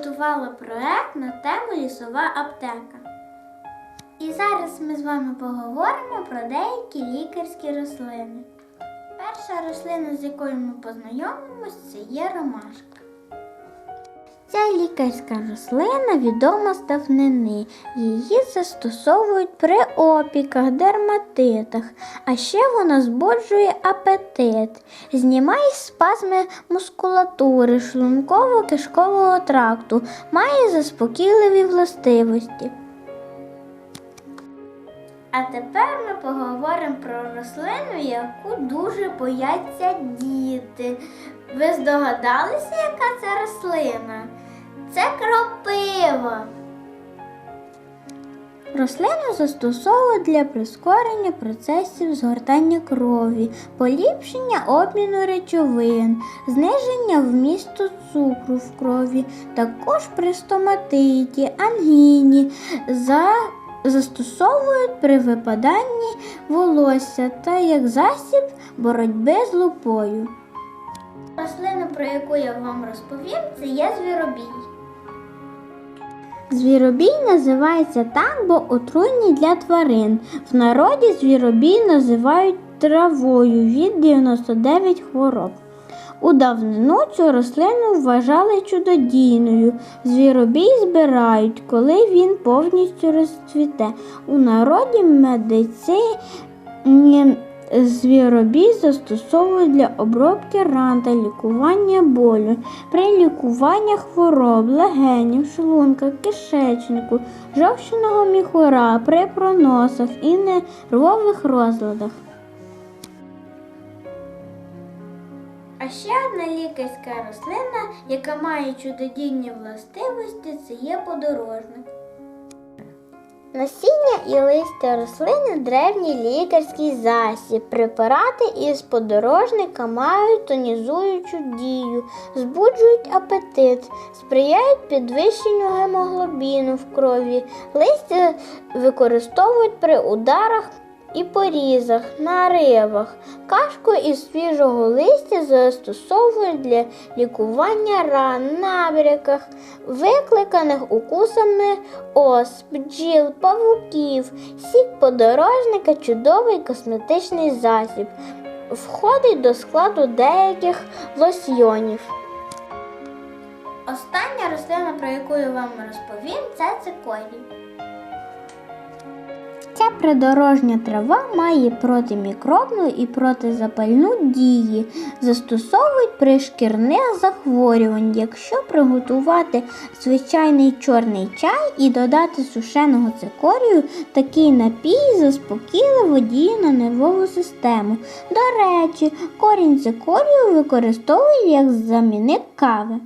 підготувала проект на тему лісова аптека. І зараз ми з вами поговоримо про деякі лікарські рослини. Перша рослина, з якою ми познайомимось, це є ромашка. Ця лікарська рослина відома з давнини. Її застосовують при опіках, дерматитах, а ще вона збуджує апетит, знімає спазми мускулатури, шлунково-кишкового тракту, має заспокійливі властивості. А тепер ми поговоримо про рослину, яку дуже бояться діти. Ви здогадалися, яка це рослина? Це кропива. Рослину застосовують для прискорення процесів згортання крові, поліпшення обміну речовин, зниження вмісту цукру в крові, також при стоматиті, ангіні, за застосовують при випаданні волосся та як засіб боротьби з лупою. Рослина, про яку я вам розповім, це є звіробій. Звіробій називається так, бо отруйний для тварин. В народі звіробій називають травою від 99 хвороб. У давнину цю рослину вважали чудодійною. Звіробій збирають, коли він повністю розцвіте. У народі медицині звіробій застосовують для обробки ран та лікування болю, при лікуванні хвороб, легенів, шлунка, кишечнику, жовчного міхура, при проносах і нервових розладах. А ще одна лікарська рослина, яка має чудодійні властивості, це є подорожник. Насіння і листя рослини древній лікарський засіб. Препарати із подорожника мають тонізуючу дію, збуджують апетит, сприяють підвищенню гемоглобіну в крові. Листя використовують при ударах і порізах, наривах. Кашку із свіжого листя застосовують для лікування ран, набряках, викликаних укусами ос, бджіл, павуків. Сік подорожника чудовий косметичний засіб. Входить до складу деяких лосьйонів. Остання рослина, про яку я вам розповім, це цикорій. Ця придорожня трава має протимікробну і протизапальну дії. Застосовують при шкірних захворювань. Якщо приготувати звичайний чорний чай і додати сушеного цикорію, такий напій заспокійливо діє на нервову систему. До речі, корінь цикорію використовують як замінник кави.